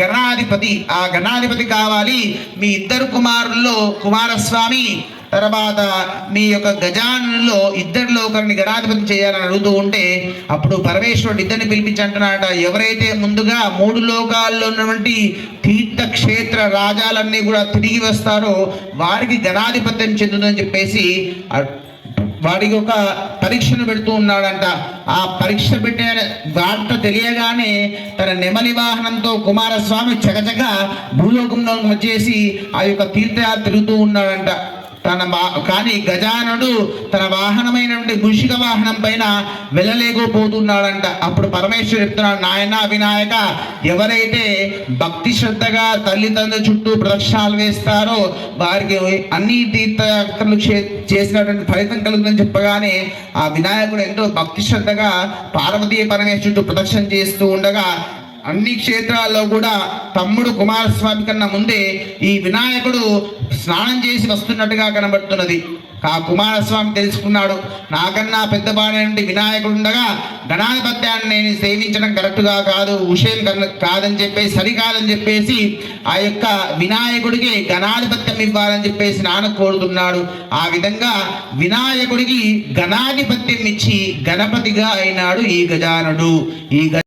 గణాధిపతి ఆ గణాధిపతి కావాలి. మీ ఇద్దరు కుమారుల్లో కుమారస్వామి తర్వాత మీ యొక్క గజానులో ఇద్దరిలో ఒకరిని గణాధిపతి చేయాలని అడుగుతూ ఉంటే అప్పుడు పరమేశ్వరుడు ఇద్దరిని పిలిపించి అంటున్నాడట ఎవరైతే ముందుగా మూడు లోకాల్లో ఉన్నటువంటి తీర్థక్షేత్ర రాజాలన్నీ కూడా తిరిగి వస్తారో వారికి గణాధిపత్యం చెందుతుందని చెప్పేసి వాడికి ఒక పరీక్షను పెడుతూ ఉన్నాడంట. ఆ పరీక్ష పెట్టే వార్త తెలియగానే తన నెమలి వాహనంతో కుమారస్వామి చకచక భూలోకంలో వచ్చేసి ఆ యొక్క తీర్థయాత్ర తిరుగుతూ ఉన్నాడంట. తన కానీ గజానుడు తన వాహనమైనటువంటి మూషిక వాహనం పైన వెళ్ళలేకపోతున్నాడంట. అప్పుడు పరమేశ్వరు చెప్తున్నాడు నాయన వినాయక ఎవరైతే భక్తి శ్రద్ధగా తల్లిదండ్రుల చుట్టూ ప్రదక్షిణాలు వేస్తారో వారికి అన్ని తీర్థయాత్రలు చే- చేసినటువంటి ఫలితం కలుగుతుందని చెప్పగానే ఆ వినాయకుడు ఎంతో భక్తి శ్రద్ధగా పార్వతీ పరమేశ్వరుడు ప్రదక్షిణ చేస్తూ ఉండగా అన్ని క్షేత్రాల్లో కూడా తమ్ముడు కుమారస్వామి కన్నా ముందే ఈ వినాయకుడు స్నానం చేసి వస్తున్నట్టుగా కనబడుతున్నది. ఆ కుమారస్వామి తెలుసుకున్నాడు నాకన్నా నుండి వినాయకుడు ఉండగా గణాధిపత్యాన్ని నేను సేవించడం కరెక్ట్గా కాదు విషయం కాదని చెప్పేసి సరికాదని చెప్పేసి ఆ యొక్క వినాయకుడికి గణాధిపత్యం ఇవ్వాలని చెప్పేసి నాన్న కోరుతున్నాడు. ఆ విధంగా వినాయకుడికి గణాధిపత్యం ఇచ్చి గణపతిగా అయినాడు ఈ గజానుడు. ఈ